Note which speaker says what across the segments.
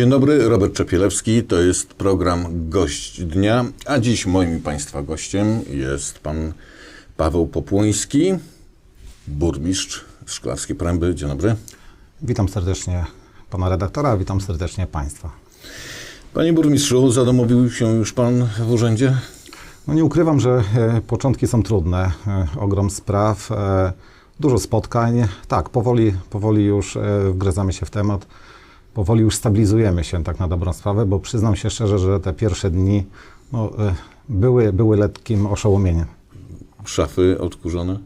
Speaker 1: Dzień dobry, Robert Czepielewski, to jest program Gość Dnia, a dziś moim Państwa gościem jest pan Paweł Popłoński, burmistrz Szklarskiej Pręby. Dzień dobry.
Speaker 2: Witam serdecznie pana redaktora, witam serdecznie państwa.
Speaker 1: Panie burmistrzu, zadomowił się już pan w urzędzie?
Speaker 2: No nie ukrywam, że e, początki są trudne, e, ogrom spraw, e, dużo spotkań. Tak, powoli, powoli już wgryzamy się w temat, powoli już stabilizujemy się tak na dobrą sprawę, bo przyznam się szczerze, że te pierwsze dni no, e, były, były lekkim oszołomieniem.
Speaker 1: Szafy odkurzone?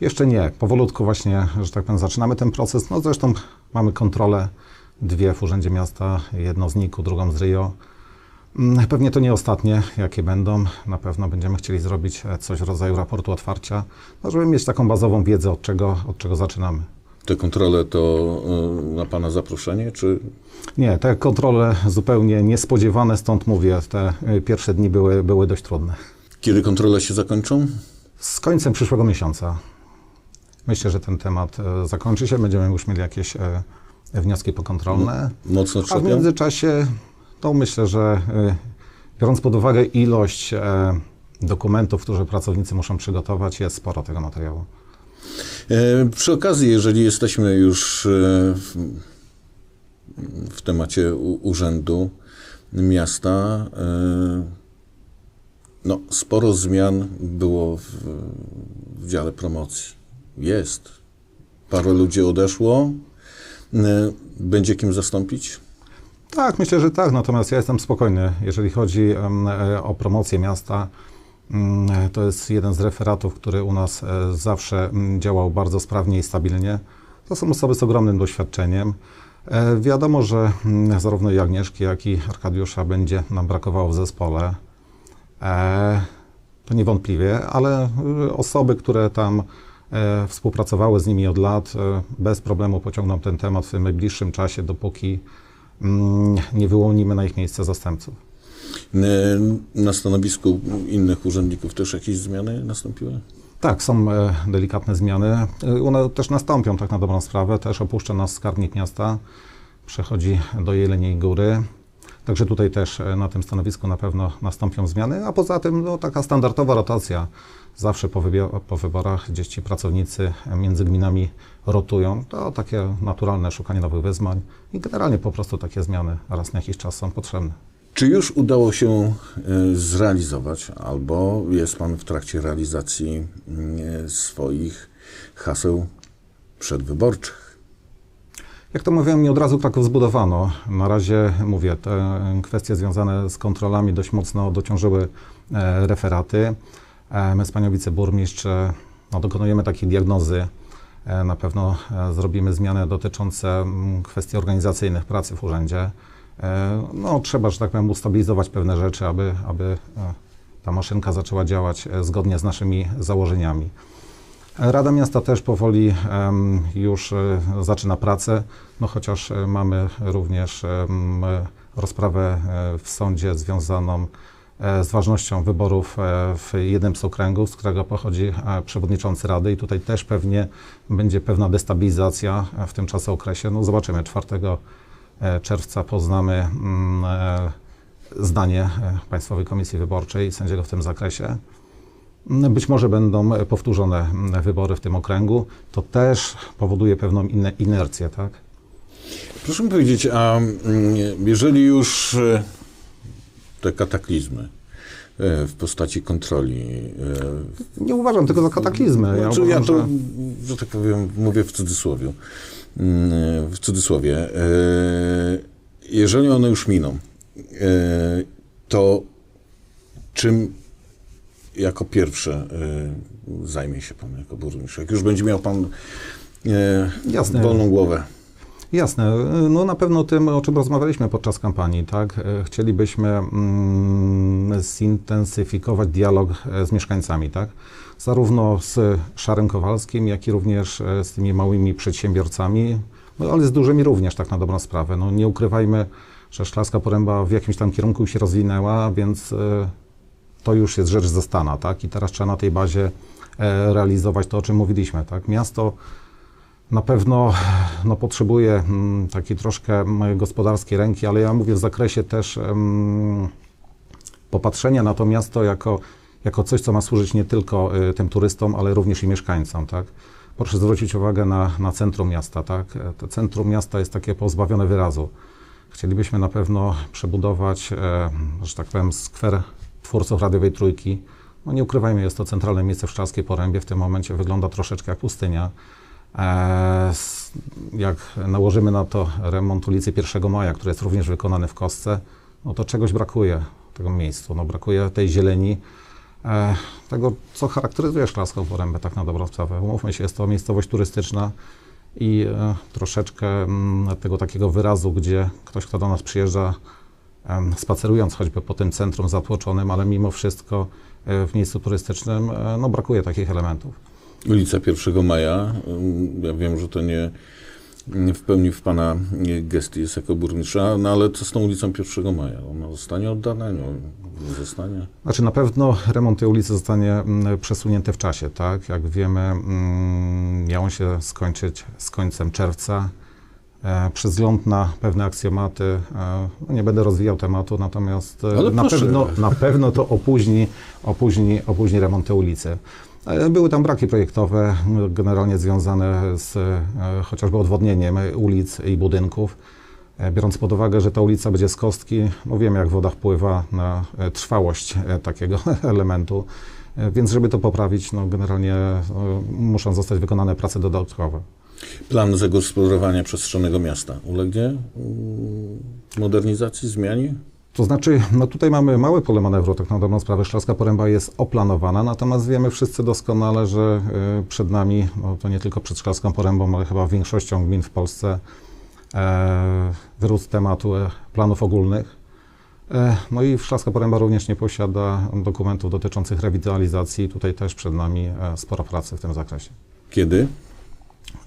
Speaker 2: Jeszcze nie, powolutku właśnie, że tak powiem, zaczynamy ten proces. No zresztą mamy kontrolę, dwie w Urzędzie Miasta, jedną z NIK-u, drugą z RIO. Mm, Pewnie to nie ostatnie, jakie będą. Na pewno będziemy chcieli zrobić e, coś w rodzaju raportu otwarcia, no żeby mieć taką bazową wiedzę, od czego, od czego zaczynamy.
Speaker 1: Te kontrole to y, na pana zaproszenie, czy
Speaker 2: Nie, te kontrole zupełnie niespodziewane, stąd mówię, te e, pierwsze dni były, były dość trudne.
Speaker 1: kiedy kontrole się zakończą?
Speaker 2: Z końcem przyszłego miesiąca myślę, że ten temat e, zakończy się, będziemy już mieli jakieś e, wnioski pokontrolne.
Speaker 1: Mocno
Speaker 2: A w
Speaker 1: trzepią?
Speaker 2: międzyczasie, to myślę, że biorąc pod uwagę ilość e, dokumentów, które pracownicy muszą przygotować, jest sporo tego materiału.
Speaker 1: E, Przy okazji, jeżeli jesteśmy już e, w, temacie urzędu miasta, e, no, sporo zmian było w, w dziale promocji. Jest. Parę ludzi odeszło. Będzie kim zastąpić?
Speaker 2: Tak, myślę, że tak, natomiast ja jestem spokojny, jeżeli chodzi o promocję miasta. Mm, To jest jeden z referatów, który u nas e, zawsze mm, działał bardzo sprawnie i stabilnie. To są osoby z ogromnym doświadczeniem. E, Wiadomo, że mm, zarówno i Agnieszki, jak i Arkadiusza będzie nam brakowało w zespole. E, To niewątpliwie, ale y, osoby, które tam współpracowały z nimi od lat, bez problemu pociągną ten temat w najbliższym czasie, dopóki nie wyłonimy na ich miejsce zastępców.
Speaker 1: E, Na stanowisku innych urzędników też jakieś zmiany nastąpiły?
Speaker 2: Tak, są e, delikatne zmiany. E, One też nastąpią, tak na dobrą sprawę. Też opuszcza nas skarbnik miasta, przechodzi do Jeleniej Góry. Także tutaj też e, na tym stanowisku na pewno nastąpią zmiany, a poza tym no, taka standardowa rotacja. Zawsze po, po wyborach gdzieś ci pracownicy między gminami rotują. To takie naturalne szukanie nowych wyzwań i generalnie po prostu takie zmiany raz na jakiś czas są potrzebne.
Speaker 1: Czy już udało się e, zrealizować, albo jest Pan w trakcie realizacji e, swoich haseł przedwyborczych?
Speaker 2: Jak to mówiłem, nie od razu Kraków zbudowano. Na razie, mówię, te kwestie związane z kontrolami dość mocno dociążyły e, referaty. My z panią wiceburmistrz no, dokonujemy takiej diagnozy. Na pewno zrobimy zmiany dotyczące mm, kwestii organizacyjnych pracy w urzędzie. E, no, trzeba, że tak powiem, ustabilizować pewne rzeczy, aby, aby e, ta maszynka zaczęła działać e, zgodnie z naszymi założeniami. Rada Miasta też powoli już zaczyna pracę, no chociaż mamy również rozprawę w sądzie związaną z ważnością wyborów w jednym z okręgów, z którego pochodzi przewodniczący Rady i tutaj też pewnie będzie pewna destabilizacja w tym czasookresie. No zobaczymy, 4 e, czerwca poznamy mm, e, zdanie e, Państwowej Komisji Wyborczej i sędziego w tym zakresie. Być może będą e, powtórzone mm, wybory w tym okręgu. To też powoduje pewną inercję, tak?
Speaker 1: Proszę mi powiedzieć, a mm, jeżeli już e, te kataklizmy e, w postaci kontroli, e,
Speaker 2: Nie uważam tego za kataklizmy. Ja,
Speaker 1: Znaczy,
Speaker 2: uważam,
Speaker 1: ja to,
Speaker 2: że
Speaker 1: że tak powiem, mówię w cudzysłowie. Mm, W cudzysłowie. E, Jeżeli one już miną, e, to czym jako pierwsze e, zajmie się pan jako burmistrz? Jak już będzie miał pan
Speaker 2: Jasne.
Speaker 1: wolną głowę.
Speaker 2: Jasne. No na pewno tym, o czym rozmawialiśmy podczas kampanii, tak? E, Chcielibyśmy mm, zintensyfikować dialog e, z mieszkańcami, tak? Zarówno z Szarym Kowalskim, jak i również e, z tymi małymi przedsiębiorcami, no ale z dużymi również, tak na dobrą sprawę. No nie ukrywajmy, że Szklarska Poręba w jakimś tam kierunku się rozwinęła, więc e, to już jest rzecz zastana, tak? I teraz trzeba na tej bazie realizować to, o czym mówiliśmy, tak? Miasto Na pewno no, potrzebuje mm, takiej troszkę gospodarskiej ręki, ale ja mówię w zakresie też popatrzenia na to miasto jako, jako coś, co ma służyć nie tylko y, tym turystom, ale również i mieszkańcom, tak? Proszę zwrócić uwagę na, na centrum miasta, tak? E, To centrum miasta jest takie pozbawione wyrazu. Chcielibyśmy na pewno przebudować, e, że tak powiem, skwer twórców radiowej trójki. No nie ukrywajmy, jest to centralne miejsce w Szczarskiej Porębie. W tym momencie wygląda troszeczkę jak pustynia. E, jak nałożymy na to remont ulicy 1 Maja, który jest również wykonany w kostce, no to czegoś brakuje tego miejscu. No brakuje tej zieleni, e, tego, co charakteryzuje Szklaską Porębę, tak na dobrą sprawę. Umówmy się, jest to miejscowość turystyczna i e, troszeczkę mm, tego takiego wyrazu, gdzie ktoś, kto do nas przyjeżdża, spacerując choćby po tym centrum zatłoczonym, ale mimo wszystko w miejscu turystycznym, no brakuje takich elementów.
Speaker 1: Ulica 1 Maja, ym, ja wiem, że to nie, w pełni w Pana nie, gestii jest jako burmistrza, no ale co z tą ulicą 1 Maja? Ona zostanie oddana? Nie, nie zostanie?
Speaker 2: Znaczy na pewno remont tej ulicy zostanie mm, przesunięty w czasie, tak? Jak wiemy, mm, miał on się skończyć z końcem czerwca. E, Przez wzgląd na pewne aksjomaty, e, no nie będę rozwijał tematu, natomiast e, na pewno, na pewno to opóźni, opóźni, opóźni remont tej ulicy. E, Były tam braki projektowe, generalnie związane z e, chociażby odwodnieniem ulic i budynków. E, Biorąc pod uwagę, że ta ulica będzie z kostki, no wiemy jak woda wpływa na trwałość takiego elementu, więc żeby to poprawić, no generalnie muszą zostać wykonane prace dodatkowe.
Speaker 1: Plan zagospodarowania przestrzennego miasta ulegnie ym, modernizacji, zmianie?
Speaker 2: To znaczy, no tutaj mamy małe pole manewru, tak na dobrą sprawę. Szklarska Poręba jest oplanowana, natomiast wiemy wszyscy doskonale, że y, przed nami, no to nie tylko przed Szklarską Porębą, ale chyba większością gmin w Polsce, e, wyrósł tematu e, planów ogólnych. E, no i Szklarska Poręba również nie posiada dokumentów dotyczących rewitalizacji. Tutaj też przed nami e, sporo pracy w tym zakresie.
Speaker 1: Kiedy?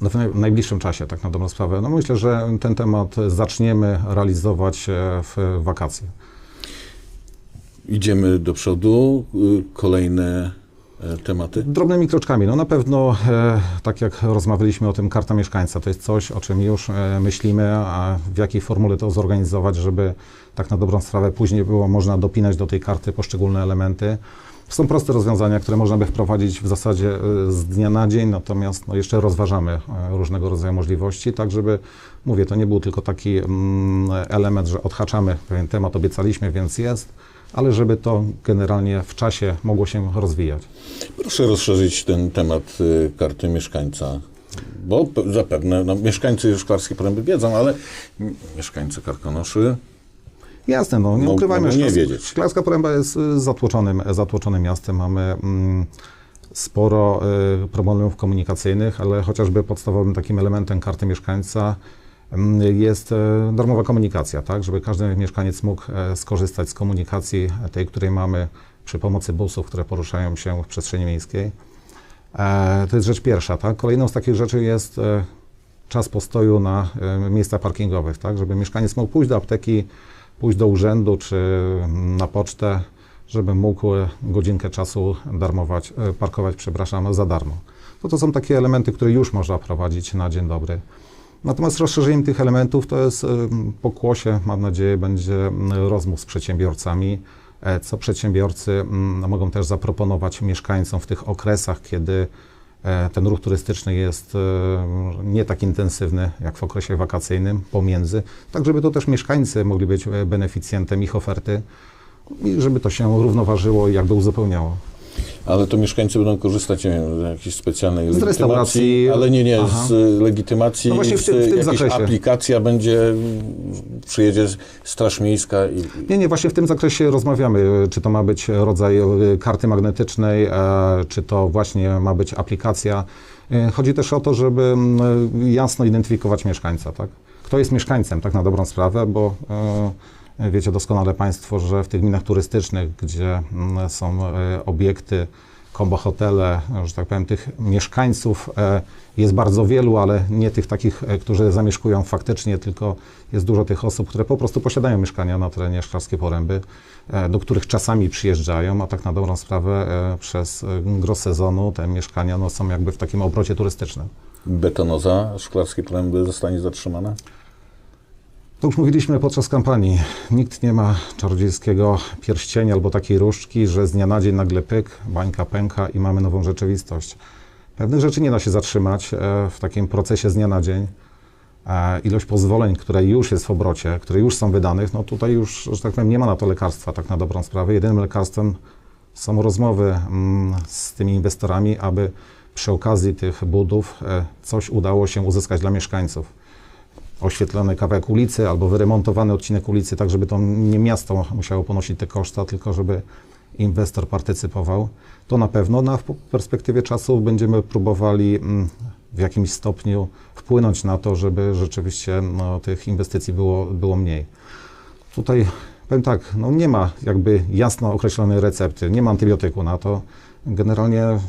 Speaker 2: No w naj- najbliższym czasie, tak na dobrą sprawę. No myślę, że ten temat zaczniemy realizować e, w wakacje.
Speaker 1: Idziemy do przodu. Y, Kolejne e, tematy.
Speaker 2: Drobnymi kroczkami. No na pewno, e, tak jak rozmawialiśmy o tym, karta mieszkańca to jest coś, o czym już e, myślimy, a w jakiej formule to zorganizować, żeby tak na dobrą sprawę później było można dopinać do tej karty poszczególne elementy. Są proste rozwiązania, które można by wprowadzić w zasadzie e, z dnia na dzień, natomiast no, jeszcze rozważamy e, różnego rodzaju możliwości, tak żeby, mówię, to nie był tylko taki mm, element, że odhaczamy pewien temat, obiecaliśmy, więc jest, ale żeby to generalnie w czasie mogło się rozwijać.
Speaker 1: Proszę rozszerzyć ten temat y, karty mieszkańca, bo pe- zapewne no, mieszkańcy Szklarskiej Poręby wiedzą, ale mieszkańcy Karkonoszy
Speaker 2: Jasne, no nie
Speaker 1: Mogą-
Speaker 2: ukrywajmy,
Speaker 1: nie wiedzieć.
Speaker 2: Szklarska Poręba jest zatłoczonym, zatłoczonym miastem. Mamy mm, sporo y, problemów komunikacyjnych, ale chociażby podstawowym takim elementem karty mieszkańca mm, jest y, darmowa komunikacja, tak, żeby każdy mieszkaniec mógł e, skorzystać z komunikacji tej, której mamy przy pomocy busów, które poruszają się w przestrzeni miejskiej. E, To jest rzecz pierwsza, tak. Kolejną z takich rzeczy jest e, czas postoju na miejscach parkingowych, tak, żeby mieszkaniec mógł pójść do apteki, pójść do urzędu czy na pocztę, żeby mógł godzinkę czasu darmować, e, parkować, przepraszam, za darmo. To, to są takie elementy, które już można prowadzić na dzień dobry. Natomiast rozszerzeniem tych elementów to jest e, pokłosie, mam nadzieję, będzie rozmów z przedsiębiorcami, e, co przedsiębiorcy mogą też zaproponować mieszkańcom w tych okresach, kiedy ten ruch turystyczny jest e, nie tak intensywny jak w okresie wakacyjnym pomiędzy, tak żeby to też mieszkańcy mogli być e, beneficjentem ich oferty i żeby to się równoważyło i jakby uzupełniało.
Speaker 1: Ale to mieszkańcy będą korzystać nie wiem, z jakiejś specjalnej
Speaker 2: Z
Speaker 1: legitymacji,
Speaker 2: restauracji.
Speaker 1: ale nie, nie,
Speaker 2: Aha.
Speaker 1: z y, legitymacji,
Speaker 2: No właśnie w tym- w tym zakresie.
Speaker 1: aplikacja będzie, y, przyjedzie Straż Miejska i,
Speaker 2: Nie, nie, właśnie w tym zakresie rozmawiamy, czy to ma być rodzaj e, karty magnetycznej, e, czy to właśnie ma być aplikacja. E, Chodzi też o to, żeby m, e, jasno identyfikować mieszkańca, tak? Kto jest mieszkańcem, tak na dobrą sprawę, bo e, wiecie doskonale Państwo, że w tych gminach turystycznych, gdzie m, są e, obiekty, kombo hotele, że tak powiem, tych mieszkańców e, jest bardzo wielu, ale nie tych takich, e, którzy zamieszkują faktycznie, tylko jest dużo tych osób, które po prostu posiadają mieszkania na terenie Szklarskiej Poręby, do których czasami przyjeżdżają, a tak na dobrą sprawę przez gros sezonu te mieszkania no, są jakby w takim obrocie turystycznym.
Speaker 1: betonoza szklarskiej poręby zostanie zatrzymana?
Speaker 2: To już mówiliśmy podczas kampanii. Nikt nie ma czarodziejskiego pierścienia albo takiej różdżki, że z dnia na dzień nagle pyk, bańka pęka i mamy nową rzeczywistość. Pewnych rzeczy nie da się zatrzymać e, w takim procesie z dnia na dzień. E, Ilość pozwoleń, które już jest w obrocie, które już są wydanych, no tutaj już, że tak powiem, nie ma na to lekarstwa, tak na dobrą sprawę. Jedynym lekarstwem są rozmowy mm, z tymi inwestorami, aby przy okazji tych budów e, coś udało się uzyskać dla mieszkańców oświetlony kawałek ulicy albo wyremontowany odcinek ulicy, tak żeby to nie miasto musiało ponosić te koszta, tylko żeby inwestor partycypował. To na pewno na w perspektywie czasu będziemy próbowali mm, w jakimś stopniu wpłynąć na to, żeby rzeczywiście no, tych inwestycji było, było mniej. Tutaj powiem tak, no nie ma jakby jasno określonej recepty, nie ma antybiotyku na to. Generalnie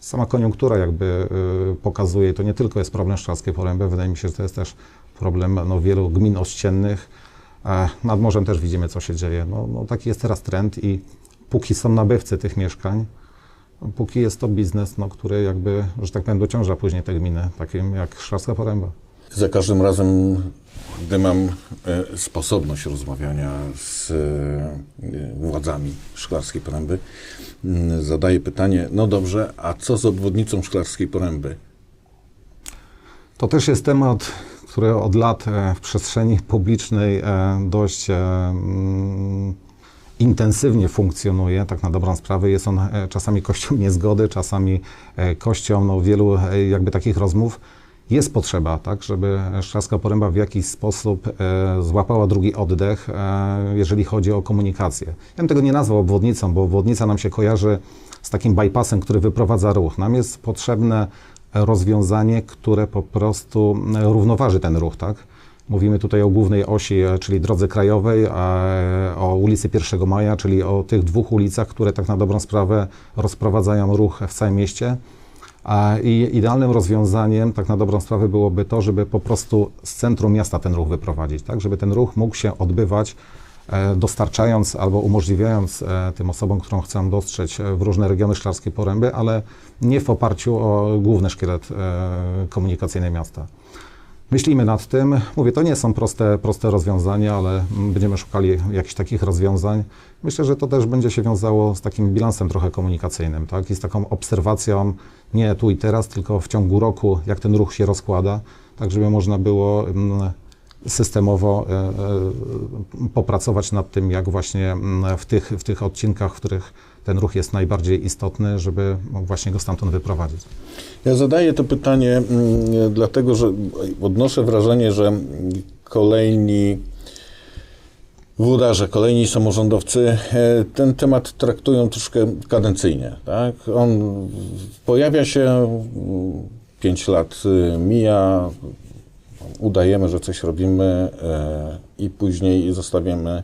Speaker 2: sama koniunktura jakby y, pokazuje, to nie tylko jest problem Szczarskiej Poręby, wydaje mi się, że to jest też problem no, wielu gmin ościennych. E, nad morzem też widzimy, co się dzieje. No, no, taki jest teraz trend i póki są nabywcy tych mieszkań, póki jest to biznes, no, który jakby, że tak powiem, dociąża później te gminy, takim jak Szklarska Poręba.
Speaker 1: Za każdym razem, gdy mam e, sposobność rozmawiania z e, władzami Szklarskiej Poręby, m, zadaję pytanie, no dobrze, a co z obwodnicą Szklarskiej Poręby?
Speaker 2: To też jest temat, który od lat e, w przestrzeni publicznej e, dość e, mm, intensywnie funkcjonuje, tak na dobrą sprawę. Jest on czasami kością niezgody, czasami kością no, wielu jakby takich rozmów. Jest potrzeba, tak, żeby Szczarska Poręba w jakiś sposób złapała drugi oddech, jeżeli chodzi o komunikację. Ja bym tego nie nazwał obwodnicą, bo obwodnica nam się kojarzy z takim bypassem, który wyprowadza ruch. Nam jest potrzebne rozwiązanie, które po prostu e, równoważy ten ruch, tak? Mówimy tutaj o głównej osi, e, czyli drodze krajowej, a o ulicy 1 Maja, czyli o tych dwóch ulicach, które tak na dobrą sprawę rozprowadzają ruch w całym mieście. I idealnym rozwiązaniem, tak na dobrą sprawę, byłoby to, żeby po prostu z centrum miasta ten ruch wyprowadzić, tak? Żeby ten ruch mógł się odbywać, e, dostarczając albo umożliwiając e, tym osobom, którą chcą dostrzec e, w różne regiony Szklarskiej Poręby, ale nie w oparciu o główny szkielet e, komunikacyjny miasta. Myślimy nad tym. Mówię, to nie są proste, proste rozwiązania, ale będziemy szukali jakichś takich rozwiązań. Myślę, że to też będzie się wiązało z takim bilansem trochę komunikacyjnym, tak? I z taką obserwacją nie tu i teraz, tylko w ciągu roku, jak ten ruch się rozkłada, tak żeby można było mm, systemowo e, e, popracować nad tym, jak właśnie mm, w tych, w tych odcinkach, w których ten ruch jest najbardziej istotny, żeby właśnie go stamtąd wyprowadzić.
Speaker 1: Ja zadaję to pytanie mm, dlatego, że odnoszę wrażenie, że kolejni włodarze, kolejni samorządowcy e, ten temat traktują troszkę kadencyjnie. Tak? On pojawia się, 5 lat y, mija, udajemy, że coś robimy e, i później zostawiamy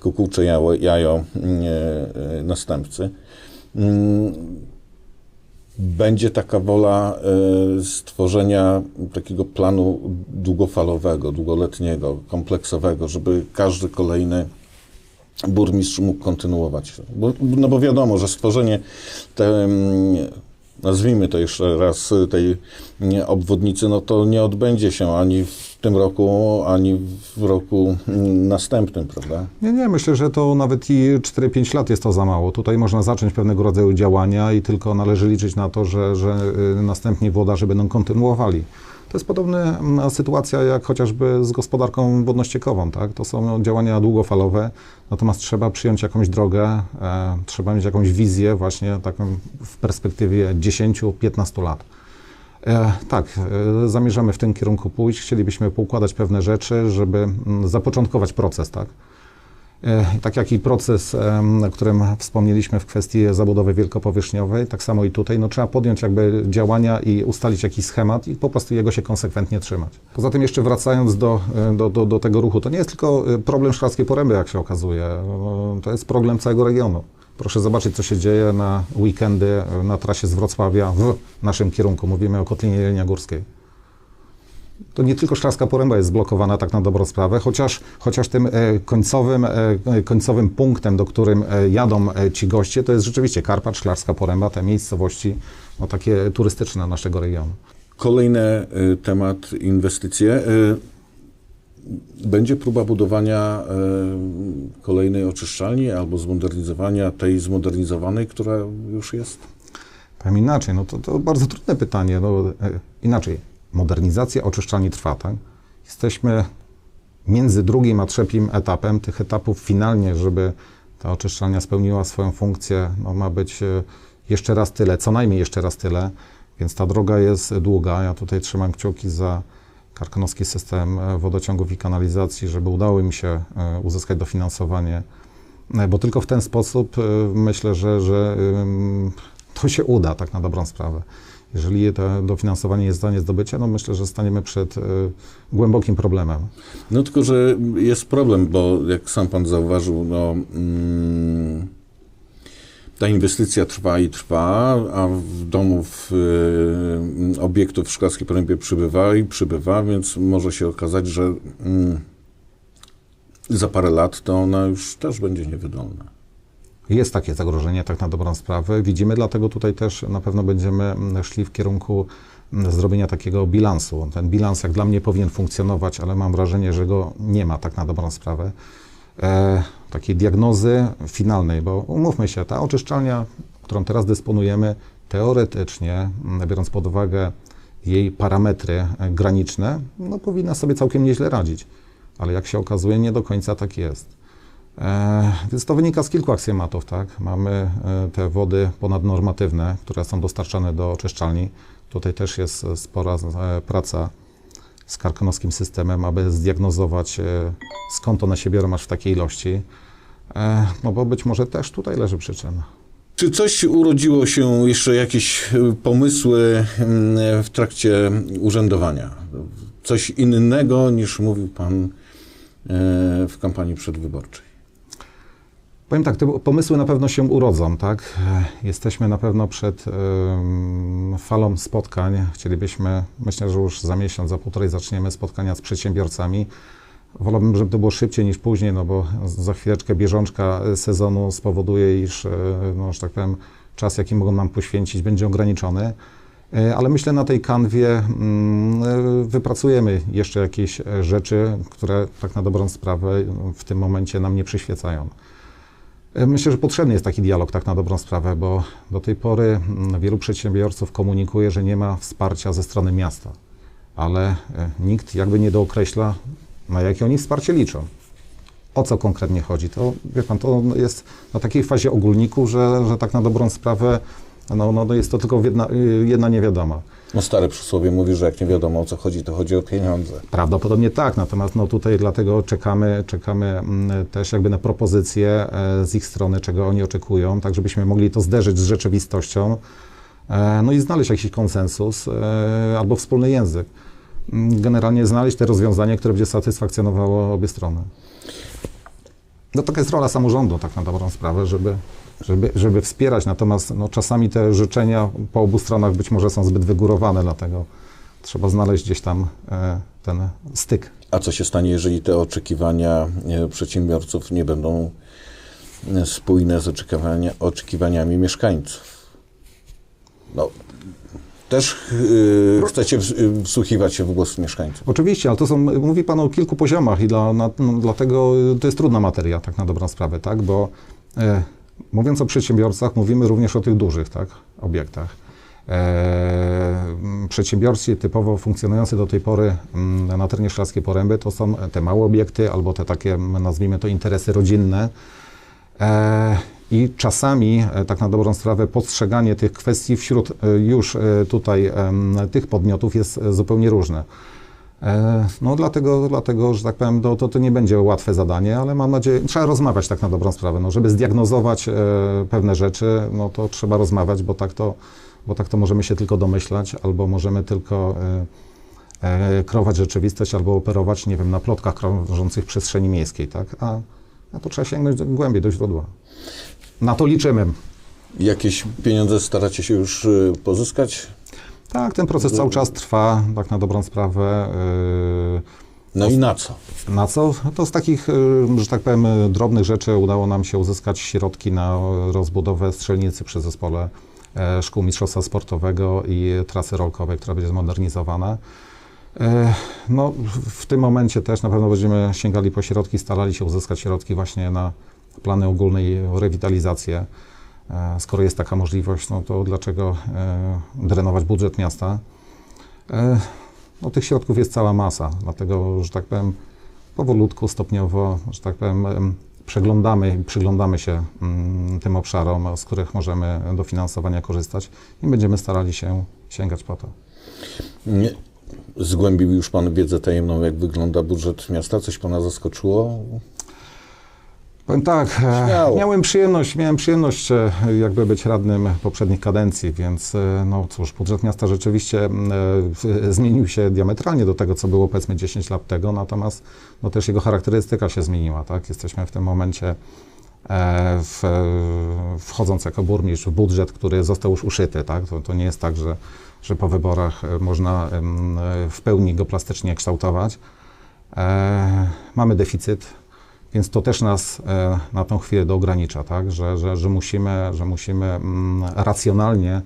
Speaker 1: kukułcze jajo, jajo e, e, następcy. Mm, będzie taka wola stworzenia takiego planu długofalowego, długoletniego, kompleksowego, żeby każdy kolejny burmistrz mógł kontynuować. No bo wiadomo, że stworzenie mm, nazwijmy to jeszcze raz, tej obwodnicy, no to nie odbędzie się ani w tym roku, ani w roku następnym, prawda?
Speaker 2: Nie, nie, myślę, że to nawet i 4-5 lat jest to za mało. Tutaj można zacząć pewnego rodzaju działania i tylko należy liczyć na to, że, że y, następni włodarze będą kontynuowali. To jest podobna mm, sytuacja jak chociażby z gospodarką wodno-ściekową. Tak? To są działania długofalowe, natomiast trzeba przyjąć jakąś drogę, e, trzeba mieć jakąś wizję właśnie taką w perspektywie 10-15 lat. E, tak, e, zamierzamy w tym kierunku pójść. Chcielibyśmy poukładać pewne rzeczy, żeby mm, zapoczątkować proces, tak? E, Tak jak i proces, o którym wspomnieliśmy w kwestii zabudowy wielkopowierzchniowej, tak samo i tutaj, no trzeba podjąć jakby działania i ustalić jakiś schemat i po prostu jego się konsekwentnie trzymać. Poza tym jeszcze wracając do, e, do, do, do tego ruchu, to nie jest tylko e, problem Szklarskiej Poręby, jak się okazuje, to jest problem całego regionu. Proszę zobaczyć, co się dzieje na weekendy na trasie z Wrocławia w naszym kierunku. Mówimy o Kotlinie Jelenia Górskiej to nie tylko Szklarska Poręba jest zblokowana tak na dobrą sprawę, chociaż, chociaż tym e, końcowym, e, końcowym punktem, do którym e, jadą ci goście, to jest rzeczywiście Karpat, Szklarska Poręba, te miejscowości no, takie turystyczne naszego regionu.
Speaker 1: Kolejny temat, inwestycje. Będzie próba budowania kolejnej oczyszczalni albo zmodernizowania tej zmodernizowanej, która już jest?
Speaker 2: Powiem inaczej, no to, to bardzo trudne pytanie. No, inaczej, modernizacja oczyszczalni trwa, tak? Jesteśmy między drugim a trzecim etapem. Tych etapów finalnie, żeby ta oczyszczalnia spełniła swoją funkcję, no, ma być e, jeszcze raz tyle, co najmniej jeszcze raz tyle, więc ta droga jest długa. Ja tutaj trzymam kciuki za karkonoski system e, wodociągów i kanalizacji, żeby udało im się e, uzyskać dofinansowanie, bo tylko w ten sposób myślę, że, że to się uda tak na dobrą sprawę. Jeżeli to dofinansowanie jest w stanie zdobycia, no myślę, że staniemy przed e, głębokim problemem.
Speaker 1: No tylko, że jest problem, bo jak sam pan zauważył, no, mm, ta inwestycja trwa i trwa, a w domów, y, obiektów w Szklarskiej Porębie przybywa i przybywa, więc może się okazać, że mm, za parę lat to ona już też będzie niewydolna.
Speaker 2: Jest takie zagrożenie, tak na dobrą sprawę. Widzimy, dlatego tutaj też na pewno będziemy mm, szli w kierunku mm, zrobienia takiego bilansu. Ten bilans, jak dla mnie, powinien funkcjonować, ale mam wrażenie, że go nie ma, tak na dobrą sprawę. E, takiej diagnozy finalnej, bo umówmy się, ta oczyszczalnia, którą teraz dysponujemy, teoretycznie, mm, biorąc pod uwagę jej parametry e, graniczne, no, powinna sobie całkiem nieźle radzić. Ale jak się okazuje, nie do końca tak jest. E, Więc to wynika z kilku aksjomatów, tak? Mamy e, te wody ponadnormatywne, które są dostarczane do oczyszczalni. Tutaj też jest spora e, praca z karkonoskim systemem, aby zdiagnozować, skąd one się biorą aż w takiej ilości. No bo być może też tutaj leży przyczyna.
Speaker 1: Czy coś urodziło się, jeszcze jakieś pomysły mm, w trakcie urzędowania? Coś innego niż mówił pan w kampanii przedwyborczej?
Speaker 2: Powiem tak, te pomysły na pewno się urodzą, tak? E, Jesteśmy na pewno przed falą spotkań. Chcielibyśmy, myślę, że już za miesiąc, za półtorej zaczniemy spotkania z przedsiębiorcami. Wolałbym, żeby to było szybciej niż później, no bo za chwileczkę bieżączka sezonu spowoduje, iż, e, no, że tak powiem, czas, jaki mogą nam poświęcić, będzie ograniczony. E, Ale myślę, na tej kanwie mm, e, wypracujemy jeszcze jakieś e, rzeczy, które tak na dobrą sprawę w tym momencie nam nie przyświecają. E, Myślę, że potrzebny jest taki dialog, tak na dobrą sprawę, bo do tej pory mm, wielu przedsiębiorców komunikuje, że nie ma wsparcia ze strony miasta, ale e, nikt jakby nie dookreśla, na jakie oni wsparcie liczą. O co konkretnie chodzi? To, wie pan, to jest na takiej fazie ogólniku, że, że tak na dobrą sprawę no, no, no jest to tylko jedna, y, jedna niewiadoma.
Speaker 1: No stare przysłowie mówi, że jak nie wiadomo o co chodzi, to chodzi o pieniądze.
Speaker 2: Prawdopodobnie tak, natomiast no tutaj dlatego czekamy, czekamy mm, też jakby na propozycje e, z ich strony, czego oni oczekują, tak żebyśmy mogli to zderzyć z rzeczywistością, e, no i znaleźć jakiś konsensus e, albo wspólny język. Mm, Generalnie znaleźć te rozwiązanie, które będzie satysfakcjonowało obie strony. No taka jest rola samorządu, tak na dobrą sprawę, żeby, żeby, żeby wspierać, natomiast no, czasami te życzenia po obu stronach być może są zbyt wygórowane, dlatego trzeba znaleźć gdzieś tam e, ten styk.
Speaker 1: A co się stanie, jeżeli te oczekiwania e, przedsiębiorców nie będą e, spójne z oczekiwania, oczekiwaniami mieszkańców? No, też y, chcecie ws- wsłuchiwać się w głos mieszkańców.
Speaker 2: Oczywiście, ale to są, mówi Pan o kilku poziomach i dla, na, no, dlatego to jest trudna materia, tak na dobrą sprawę, tak, bo e, mówiąc o przedsiębiorcach, mówimy również o tych dużych, tak, obiektach. E, przedsiębiorcy typowo funkcjonujący do tej pory m, na terenie Szklarskiej Poręby to są te małe obiekty albo te takie, m, nazwijmy to, interesy rodzinne. E, I czasami, e, tak na dobrą sprawę, postrzeganie tych kwestii wśród e, już e, tutaj tych podmiotów jest zupełnie różne. E, No dlatego, dlatego, że tak powiem, to, to, nie będzie łatwe zadanie, ale mam nadzieję, trzeba rozmawiać tak na dobrą sprawę. No, żeby zdiagnozować e, pewne rzeczy, no to trzeba rozmawiać, bo tak to, bo tak to możemy się tylko domyślać, albo możemy tylko e, kreować rzeczywistość, albo operować, nie wiem, na plotkach krążących w przestrzeni miejskiej, tak? A, a to trzeba sięgnąć głębiej do źródła. Na to liczymy.
Speaker 1: Jakieś pieniądze staracie się już y, pozyskać?
Speaker 2: Tak, ten proces cały czas trwa, tak na dobrą sprawę. Yy,
Speaker 1: No i na co?
Speaker 2: Na co? No To z takich, y, że tak powiem, drobnych rzeczy udało nam się uzyskać środki na rozbudowę strzelnicy przy zespole e, szkół mistrzostwa sportowego i trasy rolkowej, która będzie zmodernizowana. E, No, w- tym momencie też na pewno będziemy sięgali po środki, starali się uzyskać środki właśnie na plany ogólnej rewitalizację. E, Skoro jest taka możliwość, no to dlaczego e, drenować budżet miasta? E, No, tych środków jest cała masa, dlatego, że tak powiem, powolutku, stopniowo, że tak powiem, em, przeglądamy przyglądamy się mm, tym obszarom, z których możemy dofinansowania korzystać i będziemy starali się sięgać po to.
Speaker 1: Nie. Zgłębił już Pan wiedzę tajemną, jak wygląda budżet miasta? Coś Pana zaskoczyło?
Speaker 2: Powiem tak, e,
Speaker 1: Śmiało.
Speaker 2: miałem przyjemność, miałem przyjemność e, jakby być radnym poprzednich kadencji, więc e, no cóż, budżet miasta rzeczywiście zmienił się diametralnie do tego, co było powiedzmy 10 lat tego, natomiast no też jego charakterystyka się zmieniła, tak? Jesteśmy w tym momencie w, wchodząc jako burmistrz w budżet, który został już uszyty, tak? To, to nie jest tak, że, że po wyborach można w pełni go plastycznie kształtować. E, mamy deficyt, więc to też nas e, na tą chwilę ogranicza, tak? że, że, że musimy, że musimy mm, racjonalnie,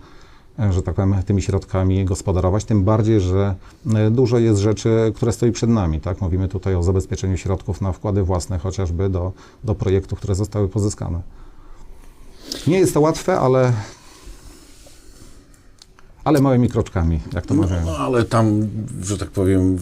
Speaker 2: e, że tak powiem, tymi środkami gospodarować, tym bardziej, że e, dużo jest rzeczy, które stoi przed nami. Tak? Mówimy tutaj o zabezpieczeniu środków na wkłady własne, chociażby do, do projektów, które zostały pozyskane. Nie jest to łatwe, ale, ale małymi kroczkami, jak to mawiają.
Speaker 1: No, ale tam, że tak powiem,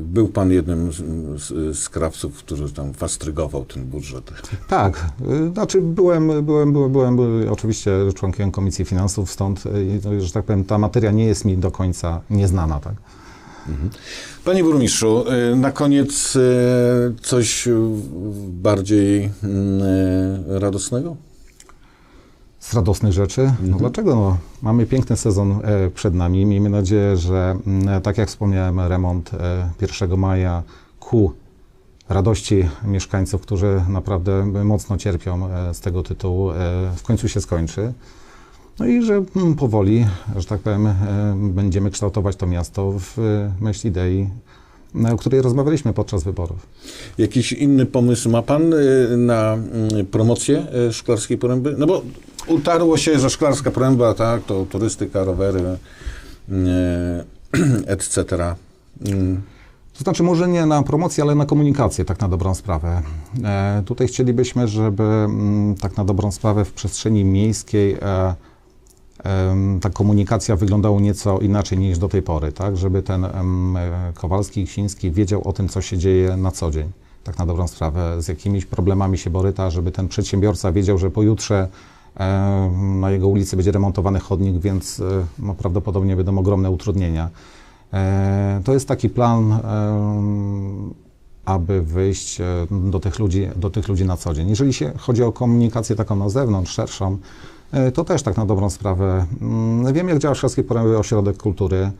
Speaker 1: był Pan jednym z, z, krawców, który tam fastrygował ten budżet.
Speaker 2: Tak, y, znaczy byłem, byłem, byłem, byłem, oczywiście członkiem Komisji Finansów, stąd, y, no, że tak powiem, ta materia nie jest mi do końca nieznana, tak.
Speaker 1: Panie burmistrzu, e, na koniec e, coś e, bardziej mm, e, radosnego?
Speaker 2: Z radosnych rzeczy. No dlaczego? No, mamy piękny sezon e, przed nami. Miejmy nadzieję, że mm, tak jak wspomniałem, remont e, 1 maja ku radości mieszkańców, którzy naprawdę mocno cierpią e, z tego tytułu, e, w końcu się skończy. No i że mm, powoli, że tak powiem, e, będziemy kształtować to miasto w e, myśl idei, e, o której rozmawialiśmy podczas wyborów.
Speaker 1: Jakiś inny pomysł ma Pan e, na mm, promocję e, Szklarskiej Poręby? No bo utarło się, że Szklarska Poręba, tak, to turystyka, rowery, e, etc. Mm.
Speaker 2: To znaczy może nie na promocję, ale na komunikację, tak na dobrą sprawę. E, tutaj chcielibyśmy, żeby mm, tak na dobrą sprawę w przestrzeni miejskiej e, ta komunikacja wyglądała nieco inaczej niż do tej pory, tak? Żeby ten Kowalski Ksiński wiedział o tym, co się dzieje na co dzień, tak na dobrą sprawę, z jakimiś problemami się boryta, żeby ten przedsiębiorca wiedział, że pojutrze na jego ulicy będzie remontowany chodnik, więc e, no, prawdopodobnie będą ogromne utrudnienia. E, To jest taki plan, aby wyjść e, do tych, ludzi, do tych ludzi na co dzień. Jeżeli się chodzi o komunikację taką na zewnątrz, szerszą, to też tak na dobrą sprawę. mm, Wiem, jak działa Szklarski Poręby Ośrodek Kultury,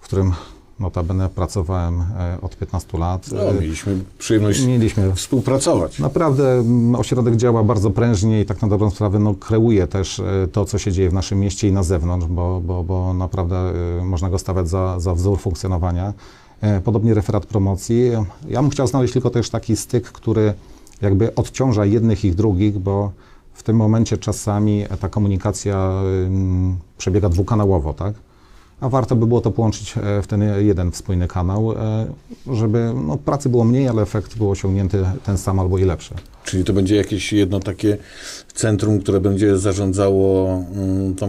Speaker 2: w którym notabene pracowałem e, od 15 lat.
Speaker 1: No,
Speaker 2: E,
Speaker 1: mieliśmy przyjemność
Speaker 2: Mieliśmy
Speaker 1: współpracować.
Speaker 2: Naprawdę mm, ośrodek działa bardzo prężnie i tak na dobrą sprawę no, kreuje też e, to, co się dzieje w naszym mieście i na zewnątrz, bo, bo, bo naprawdę e, można go stawiać za, za wzór funkcjonowania. E, Podobnie referat promocji. Ja bym chciał znaleźć tylko też taki styk, który jakby odciąża jednych i drugich, bo w tym momencie czasami ta komunikacja przebiega dwukanałowo, tak? A warto by było to połączyć e, w ten jeden spójny kanał, e, żeby no, pracy było mniej, ale efekt był osiągnięty ten sam albo i lepszy.
Speaker 1: Czyli to będzie jakieś jedno takie centrum, które będzie zarządzało mm, tą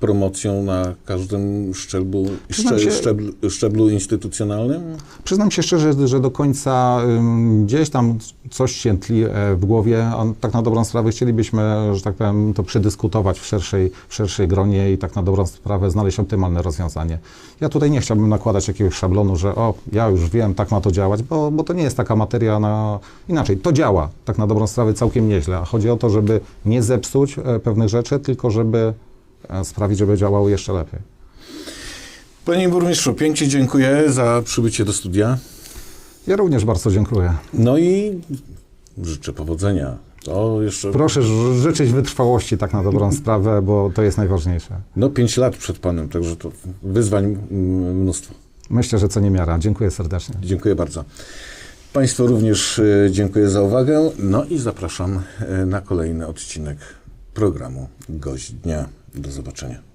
Speaker 1: promocją na każdym szczeblu,
Speaker 2: Przyznam
Speaker 1: szcze,
Speaker 2: się-
Speaker 1: szczeblu, szczeblu instytucjonalnym?
Speaker 2: Przyznam się szczerze, że do końca gdzieś tam coś się tli e, w głowie, a tak na dobrą sprawę chcielibyśmy, że tak powiem, to przedyskutować w szerszej, w szerszej gronie i tak na dobrą sprawę znaleźć optymalne rozwiązanie. Ja tutaj nie chciałbym nakładać jakiegoś szablonu, że o, ja już wiem, tak ma to działać, bo, bo to nie jest taka materia na... Inaczej, to działa, tak na dobrą sprawę całkiem nieźle. A Chodzi o to, żeby nie zepsuć e, pewnych rzeczy, tylko żeby e, sprawić, żeby działało jeszcze lepiej.
Speaker 1: Panie burmistrzu, pięknie dziękuję za przybycie do studia.
Speaker 2: Ja również bardzo dziękuję.
Speaker 1: No i życzę powodzenia. To jeszcze
Speaker 2: Proszę życzyć wytrwałości tak na dobrą sprawę, bo to jest najważniejsze.
Speaker 1: no, pięć lat przed panem, także to wyzwań mnóstwo.
Speaker 2: Myślę, że co niemiara. Dziękuję serdecznie.
Speaker 1: Dziękuję bardzo. Państwu również e, dziękuję za uwagę. No i zapraszam e, na kolejny odcinek programu Gość Dnia. Do zobaczenia.